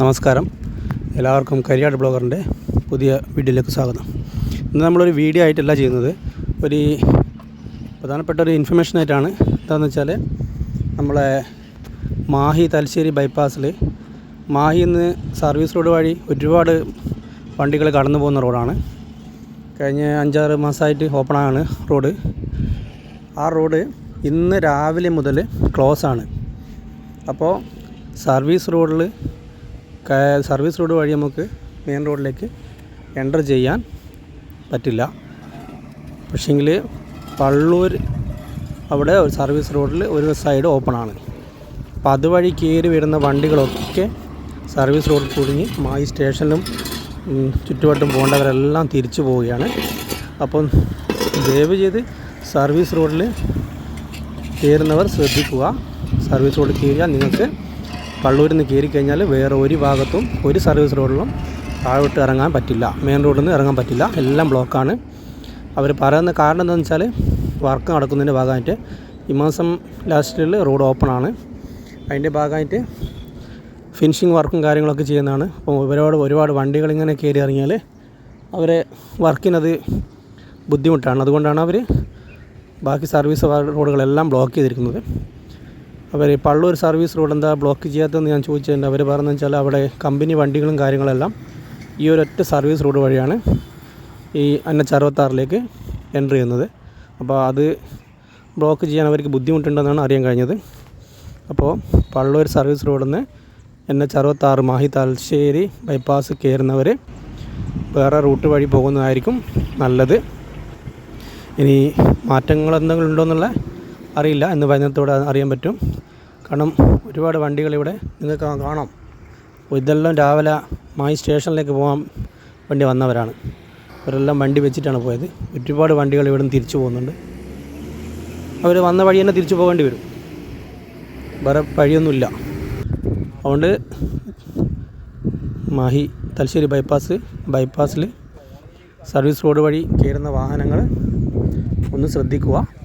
നമസ്കാരം. എല്ലാവർക്കും കരിയാട് ബ്ലോഗറിന്റെ പുതിയ വീഡിയോയിലേക്ക് സ്വാഗതം. ഇന്ന് നമ്മളൊരു വീഡിയോ ആയിട്ടല്ല ചെയ്യുന്നത്. ഒരു പ്രധാനപ്പെട്ട ഒരു ഇൻഫർമേഷൻ ആയിട്ടാണ്. എന്താണെന്ന് വെച്ചാൽ നമ്മളെ മാഹി തലശ്ശേരി ബൈപ്പാസിൽ മാഹി ഇന്ന് സർവീസ് റോഡ് വഴി ഒരുപാട് വണ്ടികൾ കടന്നു പോകുന്ന റോഡാണ്. കഴിഞ്ഞ അഞ്ചാറ് മാസമായിട്ട് ഓപ്പണാണ് റോഡ് ആ റോഡ് ഇന്ന് രാവിലെ മുതൽ ക്ലോസ് ആണ്. അപ്പോൾ സർവീസ് റോഡിൽ സർവീസ് റോഡ് വഴി നമുക്ക് മെയിൻ റോഡിലേക്ക് എന്റർ ചെയ്യാൻ പറ്റില്ല. പക്ഷേങ്കിൽ പള്ളൂർ അവിടെ ഒരു സർവീസ് റോഡിൽ ഒരു സൈഡ് ഓപ്പൺ ആണ്. അപ്പോൾ അതുവഴി കയറി വരുന്ന വണ്ടികളൊക്കെ സർവീസ് റോഡിൽ കുടുങ്ങി മായി സ്റ്റേഷനിലും ചുറ്റുവട്ടം പോകേണ്ടവരെല്ലാം തിരിച്ചു പോവുകയാണ്. അപ്പം ദയവ് ചെയ്ത് സർവീസ് റോഡിൽ കയറുന്നവർ ശ്രദ്ധിക്കുക. സർവീസ് റോഡിൽ കയറിയാൽ നിങ്ങൾക്ക് പള്ളൂരിൽ നിന്ന് കയറി കഴിഞ്ഞാൽ വേറെ ഒരു ഭാഗത്തും ഒരു സർവീസ് റോഡിലും താഴോട്ട് ഇറങ്ങാൻ പറ്റില്ല. മെയിൻ റോഡിൽ നിന്ന് ഇറങ്ങാൻ പറ്റില്ല. എല്ലാം ബ്ലോക്കാണ് അവർ പറയുന്ന കാരണം എന്താണെന്ന് വെച്ചാൽ വർക്ക് നടക്കുന്നതിന്റെ ഭാഗമായിട്ട് ഈ മാസം ലാസ്റ്റിൽ റോഡ് ഓപ്പൺ ആണ്. അതിന്റെ ഭാഗമായിട്ട് ഫിനിഷിങ് വർക്കും കാര്യങ്ങളൊക്കെ ചെയ്യുന്നതാണ്. അപ്പോൾ ഒരുപാട് ഒരുപാട് വണ്ടികൾ ഇങ്ങനെ കയറി ഇറങ്ങിയാൽ അവരെ വർക്കിനത് ബുദ്ധിമുട്ടാണ്. അതുകൊണ്ടാണ് അവർ ബാക്കി സർവീസ് റോഡുകളെല്ലാം ബ്ലോക്ക് ചെയ്തിരിക്കുന്നത്. അവർ പള്ളൂർ സർവീസ് റോഡ് എന്താ ബ്ലോക്ക് ചെയ്യാത്തതെന്ന് ഞാൻ ചോദിച്ചതിന്റെ അവർ പറഞ്ഞു വെച്ചാൽ അവിടെ കമ്പനി വണ്ടികളും കാര്യങ്ങളെല്ലാം ഈ ഒരൊറ്റ സർവീസ് റോഡ് വഴിയാണ് ഈ എൻ എച്ച് അറുപത്താറിലേക്ക് എന്റർ ചെയ്യുന്നത്. അപ്പോൾ അത് ബ്ലോക്ക് ചെയ്യാൻ അവർക്ക് ബുദ്ധിമുട്ടുണ്ടെന്നാണ് അറിയാൻ കഴിഞ്ഞത്. അപ്പോൾ പള്ളൂർ സർവീസ് റോഡിൽ നിന്ന് എൻ എച്ച് അറുപത്താറ് മാഹി തലശ്ശേരി ബൈപ്പാസ് കയറുന്നവർ വേറെ റൂട്ട് വഴി പോകുന്നതായിരിക്കും നല്ലത്. ഇനി മാറ്റങ്ങൾ എന്തെങ്കിലും ഉണ്ടോ എന്നുള്ള അറിയില്ല എന്ന് വൈകുന്നേരത്തോടെ അറിയാൻ പറ്റും. കാരണം ഒരുപാട് വണ്ടികൾ ഇവിടെ നിങ്ങൾക്ക് കാണാം. ഇതെല്ലാം രാവിലെ മായി സ്റ്റേഷനിലേക്ക് പോകാൻ വേണ്ടി വന്നവരാണ്. അവരെല്ലാം വണ്ടി വെച്ചിട്ടാണ് പോയത്. ഒരുപാട് വണ്ടികൾ ഇവിടെ നിന്ന് തിരിച്ചു പോകുന്നുണ്ട്. അവർ വന്ന വഴി തന്നെ തിരിച്ചു പോകേണ്ടി വരും. വേറെ വഴിയൊന്നുമില്ല. അതുകൊണ്ട് മാഹി തലശ്ശേരി ബൈപ്പാസ് ബൈപ്പാസിൽ സർവീസ് റോഡ് വഴി കയറുന്ന വാഹനങ്ങൾ ഒന്ന് ശ്രദ്ധിക്കുക.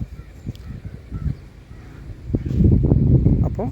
അപ്പോൾ